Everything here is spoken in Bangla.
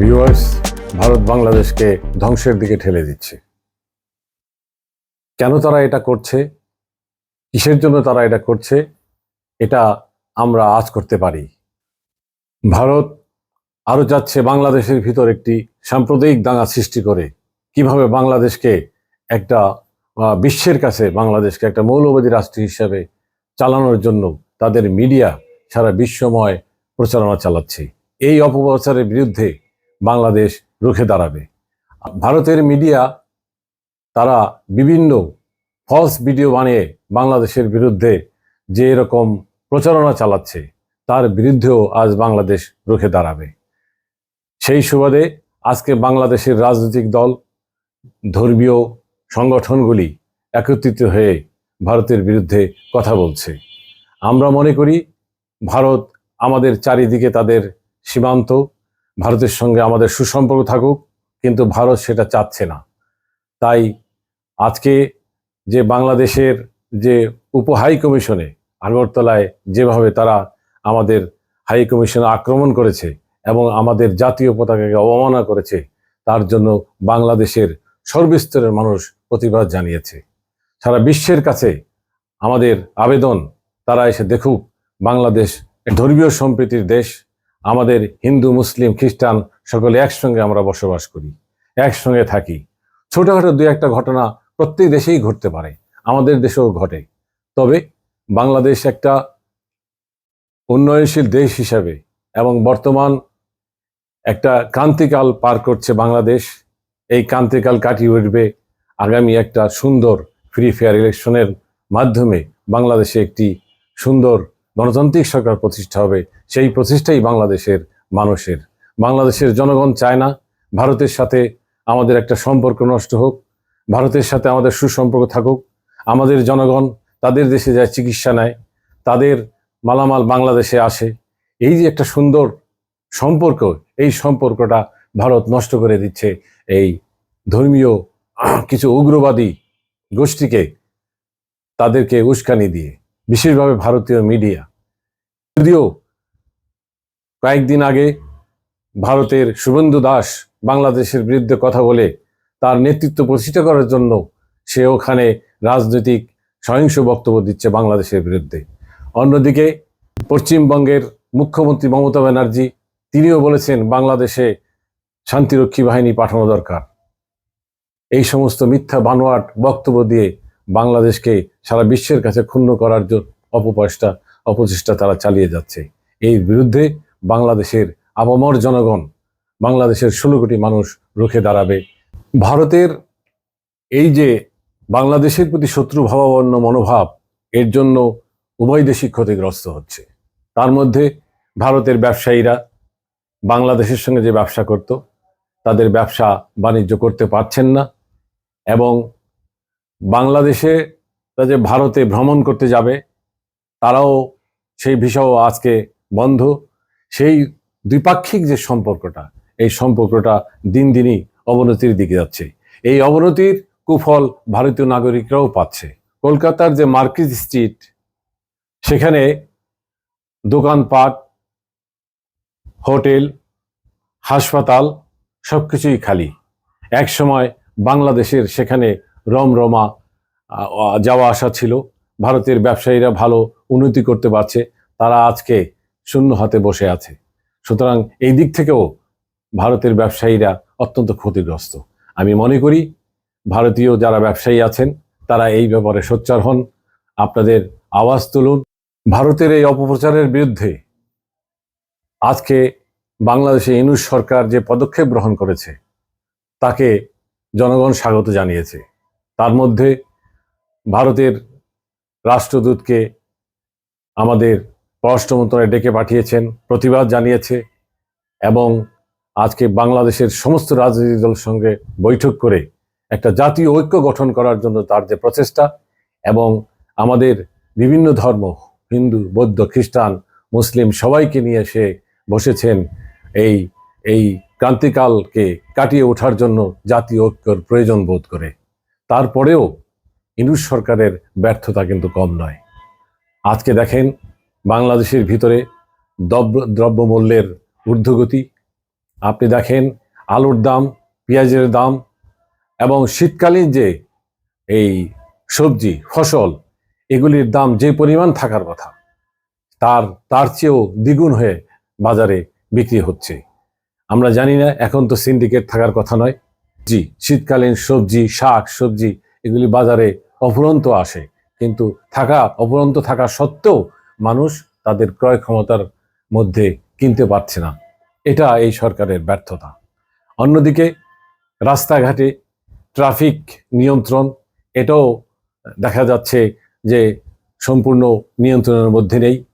ভিউয়ার্স ভারত বাংলাদেশকে ধ্বংসের দিকে ঠেলে দিচ্ছে। কেন তারা এটা করছে? কিসের জন্য তারা এটা করছে? এটা আমরা আজ করতে পারি। ভারত আরও যাচ্ছে বাংলাদেশের ভিতর একটি সাম্প্রদায়িক দাঙ্গা সৃষ্টি করে। কীভাবে বাংলাদেশকে একটা বিশ্বের কাছে বাংলাদেশকে একটা মৌলবাদী রাষ্ট্র হিসাবে চালানোর জন্য তাদের মিডিয়া সারা বিশ্বময় প্রচারণা চালাচ্ছে। এই অপপ্রচারের বিরুদ্ধে বাংলাদেশ রুখে দাঁড়াবে। ভারতের মিডিয়া, তারা বিভিন্ন ফলস ভিডিও বানিয়ে বাংলাদেশের বিরুদ্ধে যে এরকম প্রচারণা চালাচ্ছে, তার বিরুদ্ধেও আজ বাংলাদেশ রুখে দাঁড়াবে। সেই সুবাদে আজকে বাংলাদেশের রাজনৈতিক দল, ধর্মীয় সংগঠনগুলি একত্রিত হয়ে ভারতের বিরুদ্ধে কথা বলছে। আমরা মনে করি, ভারত আমাদের চারিদিকে তাদের সীমান্ত ভারতের সঙ্গে আমাদের সুসম্পর্ক থাকুক, কিন্তু ভারত সেটা চাচ্ছে না। তাই আজকে যে বাংলাদেশের যে উপ হাই কমিশনে আগরতলায় যেভাবে তারা আমাদের হাই কমিশনে আক্রমণ করেছে এবং আমাদের জাতীয় পতাকাকে অবমাননা করেছে, তার জন্য বাংলাদেশের সর্বস্তরের মানুষ প্রতিবাদ জানিয়েছে। সারা বিশ্বের কাছে আমাদের আবেদন, তারা এসে দেখুক, বাংলাদেশ ধর্মীয় সম্প্রীতির দেশ আমাদের হিন্দু, মুসলিম, খ্রিস্টান সকলে একসঙ্গে আমরা বসবাস করি, একসঙ্গে থাকি। ছোটখাটো দু একটা ঘটনা প্রত্যেক দেশেই ঘটতে পারে, আমাদের দেশেও ঘটে। তবে বাংলাদেশ একটা উন্নয়নশীল দেশ হিসাবে এবং বর্তমান একটা ক্রান্তিকাল পার করছে বাংলাদেশ। এই ক্রান্তিকাল কাটিয়ে উঠবে আগামী একটা সুন্দর ফ্রি ফেয়ার ইলেকশনের মাধ্যমে বাংলাদেশে একটি সুন্দর গণতান্ত্রিক সরকার প্রতিষ্ঠা হবে, সেই প্রতিষ্ঠাই বাংলাদেশের মানুষের। বাংলাদেশের জনগণ চায় না ভারতের সাথে আমাদের একটা সম্পর্ক নষ্ট হোক, ভারতের সাথে আমাদের সুসম্পর্ক থাকুক। আমাদের জনগণ তাদের দেশে যায় চিকিৎসা নেয়, তাদের মালামাল বাংলাদেশে আসে। এই যে একটা সুন্দর সম্পর্ক, এই সম্পর্কটা ভারত নষ্ট করে দিচ্ছে এই ধর্মীয় কিছু উগ্রবাদী গোষ্ঠীকে, তাদেরকে উস্কানি দিয়ে, বিশেষভাবে ভারতীয় মিডিয়া। যদিও কয়েকদিন আগে ভারতের শুভেন্দু দাস বাংলাদেশের বিরুদ্ধে কথা বলে তার নেতৃত্ব প্রতিষ্ঠা করার জন্য সে ওখানে রাজনৈতিক সহিংস বক্তব্য দিচ্ছে বাংলাদেশের বিরুদ্ধে। অন্যদিকে পশ্চিমবঙ্গের মুখ্যমন্ত্রী মমতা ব্যানার্জি, তিনিও বলেছেন বাংলাদেশে শান্তিরক্ষী বাহিনী পাঠানো দরকার। এই সমস্ত মিথ্যা বানোয়াট বক্তব্য দিয়ে বাংলাদেশকে সারা বিশ্বের কাছে ক্ষুণ্ণ করার জন্য অপপ্রচেষ্টা অপচেষ্টা তারা চালিয়ে যাচ্ছে। এই বিরুদ্ধে বাংলাদেশের আপামর জনগণ, বাংলাদেশের ষোলো কোটি মানুষ রুখে দাঁড়াবে। ভারতের এই যে বাংলাদেশের প্রতি শত্রু ভাবাপন্ন মনোভাব, এর জন্য উভয় দেশই ক্ষতিগ্রস্ত হচ্ছে। তার মধ্যে ভারতের ব্যবসায়ীরা বাংলাদেশের সঙ্গে যে ব্যবসা করত, তাদের ব্যবসা বাণিজ্য করতে পারছেন না এবং বাংলাদেশে যে ভারতে ভ্রমণ করতে যাবে, তারাও সেই ভিসাও আজকে বন্ধ। সেই দ্বিপাক্ষিক যে সম্পর্কটা, এই সম্পর্কটা দিন দিনই অবনতির দিকে যাচ্ছে। এই অবনতির কুফল ভারতীয় নাগরিকরাও পাচ্ছে। কলকাতার যে মার্কেট স্ট্রিট, সেখানে দোকানপাট, হোটেল, হাসপাতাল সব কিছুই খালি। এক সময় বাংলাদেশের সেখানে রমরমা যাওয়া আসা ছিল। ভারতের ব্যবসায়ীরা ভালো উন্নতি করতে পারছে, তারা আজকে শূন্য হাতে বসে আছে। সুতরাং এই দিক থেকেও ভারতের ব্যবসায়ীরা অত্যন্ত ক্ষতিগ্রস্ত। আমি মনে করি, ভারতীয় যারা ব্যবসায়ী আছেন, তারা এই ব্যাপারে সোচ্চার হন। আপনাদের আওয়াজ তুলুন। ভারতের এই অপপ্রচারের বিরুদ্ধে আজকে বাংলাদেশে ইনুস সরকার যে পদক্ষেপ গ্রহণ করেছে, তাকে জনগণ স্বাগত জানিয়েছে। তার মধ্যে ভারতের রাষ্ট্রদূতকে আমাদের পররাষ্ট্র মন্ত্রণালয়ে ডেকে পাঠিয়েছেন, প্রতিবাদ জানিয়েছে এবং আজকে বাংলাদেশের সমস্ত রাজনৈতিক দলের সঙ্গে বৈঠক করে একটা জাতীয় ঐক্য গঠন করার জন্য তার যে প্রচেষ্টা এবং আমাদের বিভিন্ন ধর্ম, হিন্দু, বৌদ্ধ, খ্রিস্টান, মুসলিম সবাইকে নিয়ে সে বসেছেন এই এই ক্রান্তিকালকে কাটিয়ে ওঠার জন্য জাতীয় ঐক্যর প্রয়োজন বোধ করে। তারপরেও ইনুস সরকারের ব্যর্থতা কিন্তু কম নয়। আজকে দেখেন বাংলাদেশের ভিতরে দ্রব্য, দ্রব্যমূল্যের ঊর্ধ্বগতি। আপনি দেখেন আলুর দাম, পেঁয়াজের দাম এবং শীতকালীন যে এই সবজি, ফসল, এগুলির দাম যে পরিমাণ থাকার কথা, তার তার চেয়েও দ্বিগুণ হয়ে বাজারে বিক্রি হচ্ছে। আমরা জানি না, এখন তো সিন্ডিকেট থাকার কথা নয়। জি, শীতকালীন সবজি, শাক, সবজি, এগুলি বাজারে অফুরন্ত আসে। কিন্তু থাকা, অপরন্ত থাকা সত্ত্বেও মানুষ তাদের ক্রয় ক্ষমতার মধ্যে কিনতে পারছে না। এটা এই সরকারের ব্যর্থতা। অন্যদিকে, রাস্তাঘাটে ট্রাফিক নিয়ন্ত্রণ, এটাও দেখা যাচ্ছে যে সম্পূর্ণ নিয়ন্ত্রণের মধ্যে নেই।